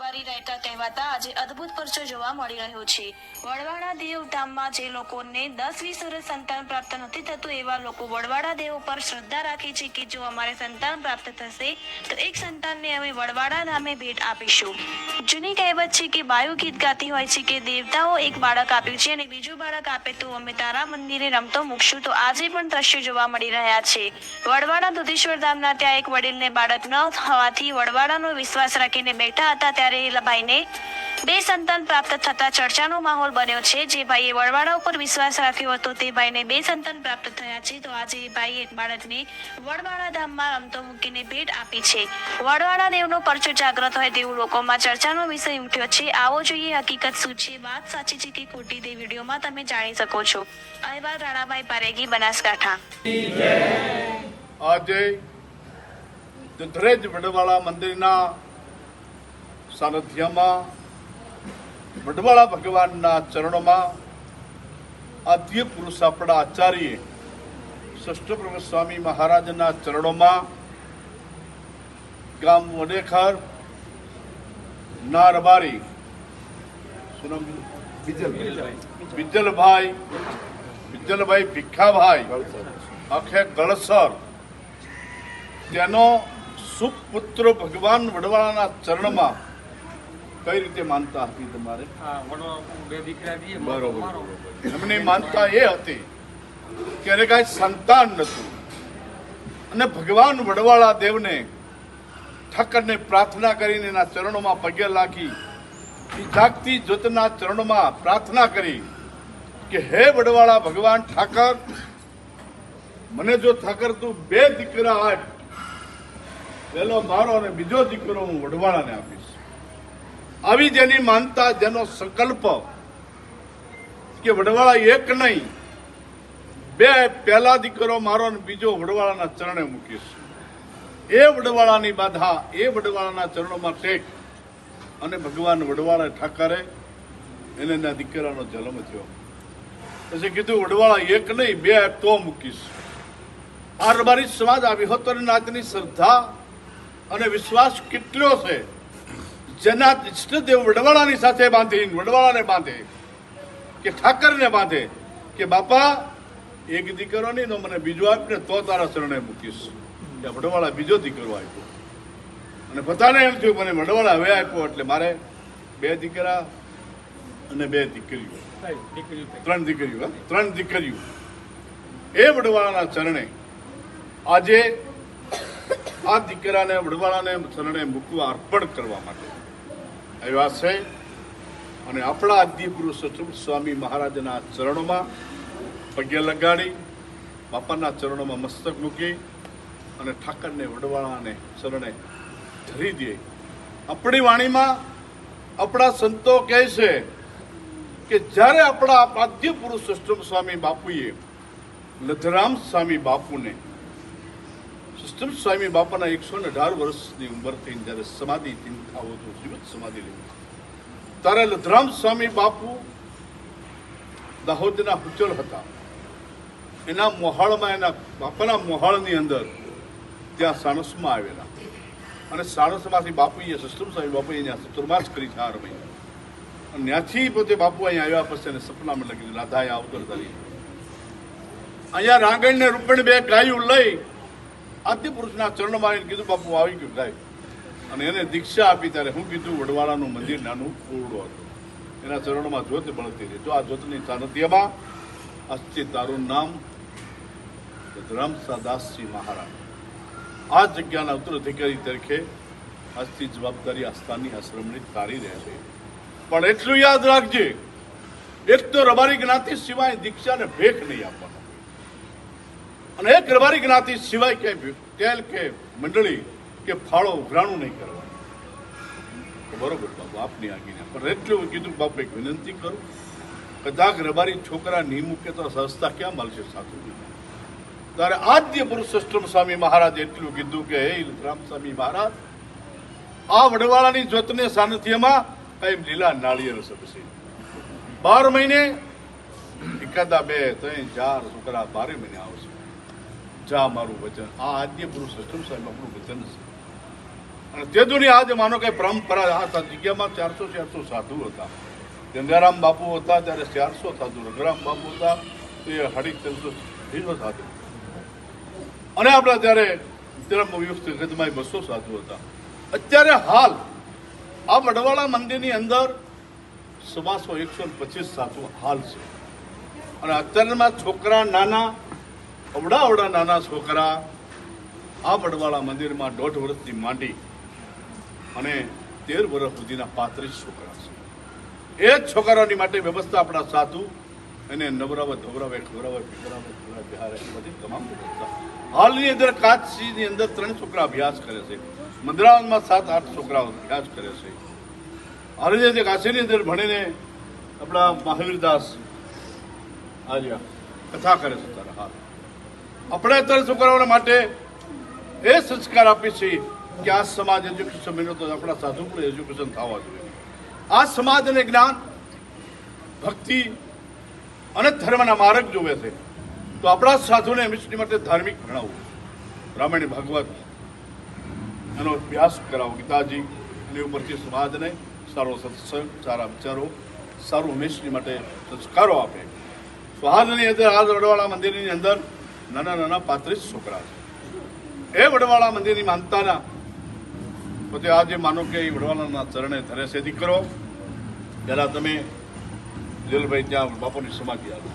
વારી રહેતા કહેવાતા આજે અદ્ભુત પરચો જોવા મળી રહ્યો છે. વડવાડા દેવ ધામમાં જે લોકોને દસ વીસ વર્ષ સંતાન પ્રાપ્ત નથી થતું, એવા લોકો વડવાડા દેવ પર શ્રદ્ધા રાખે છે કે જો અમારે સંતાન પ્રાપ્ત થશે, તો એક સંતાનને અમે વડવાડા ધામે ભેટ આપીશું. જૂની કહેવત છે કે બાયુ ગીત ગાતી હોય છે કે દેવતાઓ એક બાળક આપ્યું છે અને બીજું બાળક આપે તો અમે તારા મંદિરે રમતો મૂકશું. તો આજે પણ દ્રશ્યો જોવા મળી રહ્યા છે. વડવાડા દુધેશ્વર ધામના ત્યાં એક વડીલને બાળક ન થવાથી વડવાડાનો વિશ્વાસ રાખીને બેઠા હતા. ત્યારે એ ભાઈને બે સંતાન પ્રાપ્ત થતા ચર્ચાનો માહોલ બન્યો છે. જે ભાઈએ વડવાડા ઉપર વિશ્વાસ રાખ્યો હતો તે ભાઈને બે સંતાન પ્રાપ્ત થયા છે. તો આજે એ એક બાળકને વડવાડા ધામમાં રમતો મૂકીને ભેટ આપી છે. વડવાડા દેવનો પરચો જાગ્રત હોય તેવું લોકોમાં ચર્ચાનો વિષય ઉઠ્યો છે. આવો જોઈએ હકીકત શું છે? વાત સાચી છે કે ખોટી તે વિડીયોમાં તમે જાણી શકો છો. અહેવાલ રાણાભાઈ પારેગી, બનાસકાંઠા. આજે દુધરેજ વડવાળા મંદિરના સાનિધ્યમાં વડવાળા ભગવાનના ચરણોમાં આદ્ય પુરુષ આપણા આચાર્ય ષષ્ઠપ્રભુ સ્વામી મહારાજના ચરણોમાં ગામ વડેખર નારબારી સુનમ? બિજલભાઈ બિજલભાઈ ભીખાભાઈ આખે ગળસર તેનો સુપુત્ર ભગવાન વડવાળાના ચરણમાં કઈ રીતે માનતા હતી તમારે? બરોબર એમની માનતા એ હતી કે એને કાંઈ સંતાન નતું અને ભગવાન વડવાળા દેવને ઠાકરને પ્રાર્થના કરીને એના ચરણોમાં પગે લાગી જાગતી જ્યોતના ચરણોમાં પ્રાર્થના કરી કે હે વડવાળા ભગવાન ઠાકર મને જો ઠાકર તું બે દીકરા આપ પેલો મારો અને બીજો દીકરો હું વડવાળાને આપીશ. આવી જેની માનતા, જેનો સંકલ્પ કે વડવાળા એક નહીં, બે પહેલા દીકરો મારો અને બીજો વડવાળાના ચરણે મૂકીશ. એ વડવાળાની બાધા, એ વડવાળાના ચરણોમાં ટેક અને ભગવાન વડવાળા ઠાકરે એને એના દીકરાનો જન્મ થયો. પછી કીધું, વડવાળા એક નહીં, બે તો મૂકીશ. આ રબારી સમાજ આ વિહોત્તર નાથની શ્રદ્ધા અને વિશ્વાસ કેટલો છે? જેના ઇષ્ટદેવ વડવાળાની સાથે બાંધી વડવાળાને બાંધે કે ઠાકરને બાંધે કે બાપા એક દીકરો નહીં તો મને બીજો આપને તો તારા શરણે મૂકીશ. કે વડવાળા બીજો દીકરો આપ્યો. અને બધાને એમ થયું મને વડવાળા હવે આપ્યો એટલે મારે બે દીકરા અને બે દીકરીઓ. ત્રણ દીકરીઓ ત્રણ દીકરીઓ. એ વડવાળાના ચરણે આજે આ દીકરાને વડવાળાને ચરણે મૂકવા અર્પણ કરવા માટે આવ્યા છે. અને આપણા આદ્ય પુરુષ સ્વામી મહારાજના ચરણોમાં પગે લગાડી, બાપાના ચરણોમાં મસ્તક મૂકી અને ઠાકરને વડવાળાને ચરણે ધરી દે. આપણી વાણીમાં આપણા સંતો કહે છે કે જ્યારે આપણા આદ્ય પુરુષ સ્વામી બાપુએ લધરામ સ્વામી બાપુને સિસ્ટમ સ્વામી બાપાના એકસો ને અઢાર વર્ષની ઉંમર થઈને જ્યારે સમાધિ ચિંતાઓ તો જીવિત સમાધિ લીધી. ત્યારે લધરામ સ્વામી બાપુ દાહોદના હુચળ હતા. એના મોહાળમાં, એના બાપાના મોહાળની અંદર ત્યાં સાણસમાં આવેલા. અને સાણસમાંથી બાપુએ સિસ્ટમ સ્વામી બાપુએ ત્યાં ચતુર્માસ કરી ચાર મહિના અને ત્યાંથી પોતે બાપુ અહીંયા આવ્યા પછી એને સપનામાં લખી રાધાએ આવતો ધરી અહીંયા રાંગણ ને રૂપણ બે ગાયું લઈ આદ્ય પુરુષના ચરણમાં એને કીધું, બાપુ, આવી ગયું, ગાય. અને એને દીક્ષા આપી ત્યારે હું કીધું, વડવાળાનું મંદિર નાનું, પૂરડું હતું. એના ચરણોમાં જ્યોત બળતી રહી. જો આ જ્યોતની સાનિધ્યમાં અસ્તિ તારું નામ રામસાદાસજી મહારાજ. આ જગ્યાના ઉત્તરાધિકારી તરીકે આજથી જવાબદારી આસ્થાની આશ્રમની તારી રહેશે પણ એટલું યાદ રાખજે, એક તો રબારી જ્ઞાતિ સિવાય દીક્ષાને ભેખ નહીં આપવાનો. અને એક રબારી જ્ઞાતિ સિવાય ક્યાંય તેલ કે મંડળી કે ફાળો ઉઘરાણું નહીં કરવાનું બરોબર, બાપુ, આપની આગીને પણ એટલું કીધું બાપુ, એક વિનંતી કરું કદાચ રબારી છોકરા નહીં મૂકે તો સંસ્થા ક્યાં મળશે સાચું ત્યારે આદ્ય પુરુષ અષ્ટમ સ્વામી મહારાજ એટલું કીધું કે, હે રામ સ્વામી મહારાજ, આ વડવાળાની જ્યોતને સાનિધ્યમાં કઈ લીલા નાળિયેર સબસે બાર મહિને, એકાદા બે, ત્રણ, ચાર છોકરા બારે મહિને જા મારું વચન. આ આદ્ય પુરુષ અષ્ટમ સાહેબ, આપણું વચન છે? અને તે દુની આજે માનો કે પરંપરા આ જગ્યામાં ચારસો ચારસો સાધુ હતા. ગંગારામ બાપુ હતા, ત્યારે ચારસો સાધુ રઘુરામ બાપુ હતા તે સાડી ત્રણસો ત્રીસો સાધુ. અને આપણા ત્યારે જગતમાં બસો સાધુ હતા. અત્યારે હાલ આ વડવાળા મંદિરની અંદર સવાસો એકસો પચીસ સાધુ હાલ છે. અને અત્યારમાં છોકરા, નાના અવડા અવડા નાના છોકરા આ વડવાળા મંદિરમાં દોઢ વર્ષથી માંડી અને તેર વર્ષ સુધીના પાંત્રીસ છોકરા છે. એ જ છોકરાઓની માટે વ્યવસ્થા આપણા સાધુ એને નવરાવે, ધવરાવે, ખવરાવે, પીવરાવે, ખવરાવે બધી તમામ વ્યવસ્થા. હાલની અંદર કાચની અંદર ત્રણ છોકરા અભ્યાસ કરે છે. મંદરાવનમાં સાત, આઠ છોકરાઓ અભ્યાસ કરે છે. હાલની અંદર કાશીની અંદર ભણીને આપણા મહાવીરદાસ આર્યા કથા કરે છે. આપણે અત્યારે છોકરાઓના માટે એ સંસ્કાર આપીએ છીએ કે આ સમાજ એજ્યુકેશન મહિનો તો આપણા સાધુ પણ એજ્યુકેશન થવા જોઈએ. આ સમાજને જ્ઞાન, ભક્તિ અને ધર્મના માર્ગ જોવે છે. તો આપણા સાધુને મિશ્રી માટે ધાર્મિક ભણાવવું રામાયણ ભાગવત એનો અભ્યાસ કરાવો. ગીતાજી એની ઉપરથી સમાજને સારો સત્સંગ, સારા વિચારો, સારું હંમેશની માટે સંસ્કારો આપે. સ્વાદની અંદર આ રડવાળા મંદિરની અંદર નાના નાના પાંત્રીસ છોકરા છે. એ વડવાળા મંદિરની માનતાના પોતે આજે માનો કે એ વડવાળાના ચરણે ધરે છે. દીકરો, પહેલાં તમે દિલભાઈ ત્યાં બાપુની સમાધિ આવી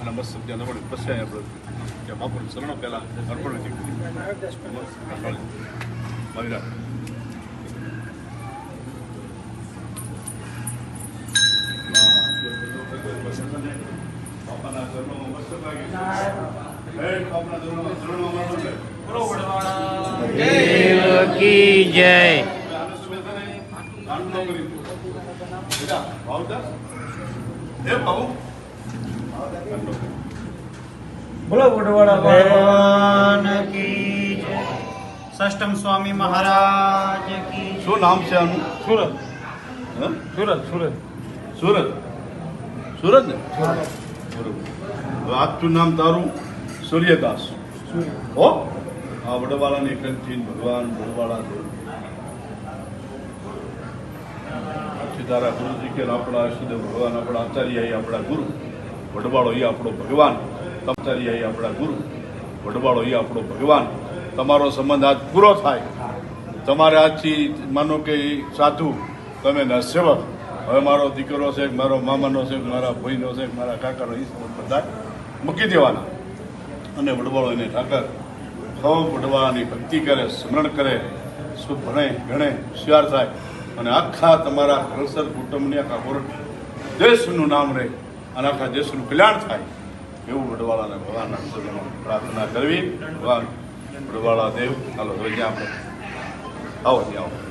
અને મસ્ત ત્યાં નવડે. પછી આપણે ત્યાં બાપુની શરણો પહેલાં અર્પણ કરી. કી જય. બોલો વડવાડા ભગવાન કી જય. સષ્ટમ સ્વામી મહારાજ કી શું નામ છે આનું? સુરત? સુરત સુરત. સુરત? સુરત ને? આજનું નામ તારું સૂર્યદાસ. હો? કંઠી ભગવાન વડવાળા દેવ પછી તારા ગુરુજી કે આપણા શુદ્ધ ભગવાન, આપણા આચાર્ય આપણા ગુરુ. વડવાળો એ આપણો ભગવાન. આચાર્ય આપણા ગુરુ. વડવાળો એ આપણો ભગવાન. તમારો સંબંધ આજ પૂરો થાય. તમારે આજથી માનો કે સાધુ, તમે ન સેવક હવે મારો દીકરો છે, મારો મામાનો છે, મારા ભાઈનો છે, મારા કાકાનો એ બધા મૂકી દેવાના. અને વડવાળો એને ઠાકર. સૌ વડવાળાની ભક્તિ કરે, સ્મરણ કરે, શું ભણે, ગણે, હોશિયાર થાય. અને આખા તમારા ઘરસર કુટુંબની આખા કોરટ દેશનું નામ રહે અને આખા દેશનું કલ્યાણ થાય. એવું વડવાળાને ભગવાનના ચરણોમાં પ્રાર્થના કરવી. ભગવાન વડવાળા દેવ, ચાલો જ્યાં આપણે આવો ત્યાં આવો.